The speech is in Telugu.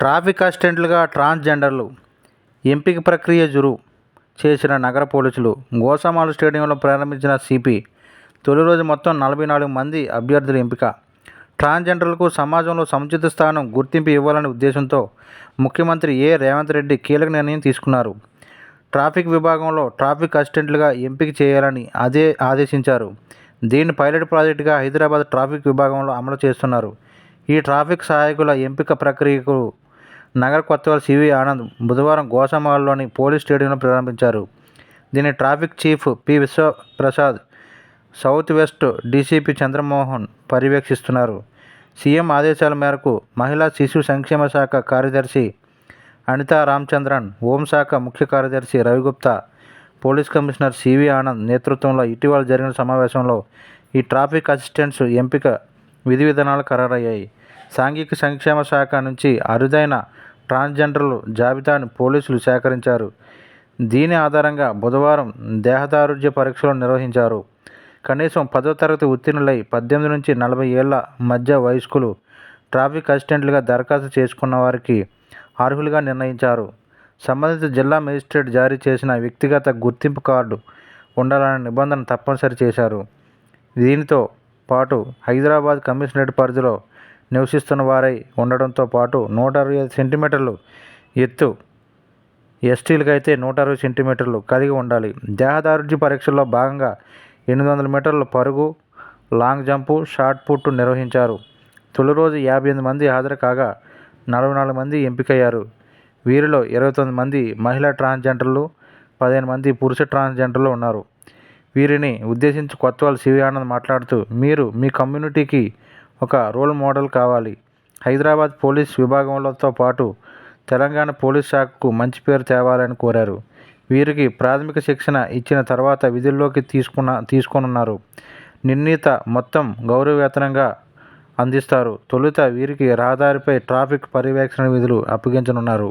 ట్రాఫిక్ అసిస్టెంట్లుగా ట్రాన్స్జెండర్లు ఎంపిక ప్రక్రియ జురు చేసిన నగర పోలీసులు గోసామాలు స్టేడియంలో ప్రారంభించిన సిపి తొలి రోజు మొత్తం నలభై నాలుగు మంది అభ్యర్థుల ఎంపిక. ట్రాన్స్జెండర్లకు సమాజంలో సముచిత స్థానం గుర్తింపు ఇవ్వాలనే ఉద్దేశంతో ముఖ్యమంత్రి ఏ రేవంత్ రెడ్డి కీలక నిర్ణయం తీసుకున్నారు. ట్రాఫిక్ విభాగంలో ట్రాఫిక్ అసిస్టెంట్లుగా ఎంపిక చేయాలని అదే ఆదేశించారు. దీన్ని పైలట్ ప్రాజెక్టుగా హైదరాబాద్ ట్రాఫిక్ విభాగంలో అమలు చేస్తున్నారు. ఈ ట్రాఫిక్ సహాయకుల ఎంపిక ప్రక్రియకు నగర కొత్తవాల్ సివి ఆనంద్ బుధవారం గోసమాల్లోని పోలీస్ స్టేడియంలో ప్రారంభించారు. దీని traffic chief P Vishwaprasad south west DCP Chandramohan పర్యవేక్షిస్తున్నారు. CM ఆదేశాల మేరకు మహిళా శిశు సంక్షేమ శాఖ కార్యదర్శి అనితా రామచంద్రన్ హోంశాఖ ముఖ్య కార్యదర్శి Ravi Gupta police commissioner C V Anand నేతృత్వంలో ఇటీవల జరిగిన సమావేశంలో ఈ ట్రాఫిక్ అసిస్టెంట్స్ ఎంపిక విధి విధానాలు ఖరారయ్యాయి. సాంఘిక సంక్షేమ శాఖ నుంచి అరుదైన ట్రాన్స్జెండర్లు జాబితాను పోలీసులు సేకరించారు. దీని ఆధారంగా బుధవారం దేహదారుఢ్య పరీక్షలు నిర్వహించారు. కనీసం పదో తరగతి ఉత్తీర్ణులై పద్దెనిమిది నుంచి నలభై ఏళ్ళ మధ్య వయస్కులు ట్రాఫిక్ అసిస్టెంట్లుగా దరఖాస్తు చేసుకున్న వారికి అర్హులుగా నిర్ణయించారు. సంబంధిత జిల్లా మేజిస్ట్రేట్ జారీ చేసిన వ్యక్తిగత గుర్తింపు కార్డు ఉండాలనే నిబంధన తప్పనిసరి చేశారు. దీనితో పాటు హైదరాబాద్ కమిషనరేట్ పరిధిలో నివసిస్తున్న వారై ఉండడంతో పాటు నూట అరవై ఐదు సెంటీమీటర్లు ఎత్తు ఎస్టీలకు అయితే నూట అరవై సెంటీమీటర్లు కలిగి ఉండాలి. దేహదారుఢ్య పరీక్షల్లో భాగంగా ఎనిమిది వందల మీటర్ల పరుగు లాంగ్ జంపు షార్ట్ పుట్ నిర్వహించారు. తొలి రోజు యాభై ఎనిమిది మంది హాజరు కాగా నలభై నాలుగు మంది ఎంపికయ్యారు. వీరిలో ఇరవై తొమ్మిది మంది మహిళా ట్రాన్స్జెండర్లు పదిహేను మంది పురుష ట్రాన్స్జెండర్లు ఉన్నారు. వీరిని ఉద్దేశించి కొత్తవాళ్ళు శివి ఆనంద్ మాట్లాడుతూ మీరు మీ కమ్యూనిటీకి ఒక రోల్ మోడల్ కావాలి. హైదరాబాద్ పోలీస్ విభాగంలోతో పాటు తెలంగాణ పోలీస్ శాఖకు మంచి పేరు తేవాలని కోరారు. వీరికి ప్రాథమిక శిక్షణ ఇచ్చిన తర్వాత విధుల్లోకి తీసుకున్న తీసుకోనున్నారు. నిర్ణీత మొత్తం గౌరవవేతనంగా అందిస్తారు. తొలుత వీరికి రహదారిపై ట్రాఫిక్ పర్యవేక్షణ విధులు అప్పగించనున్నారు.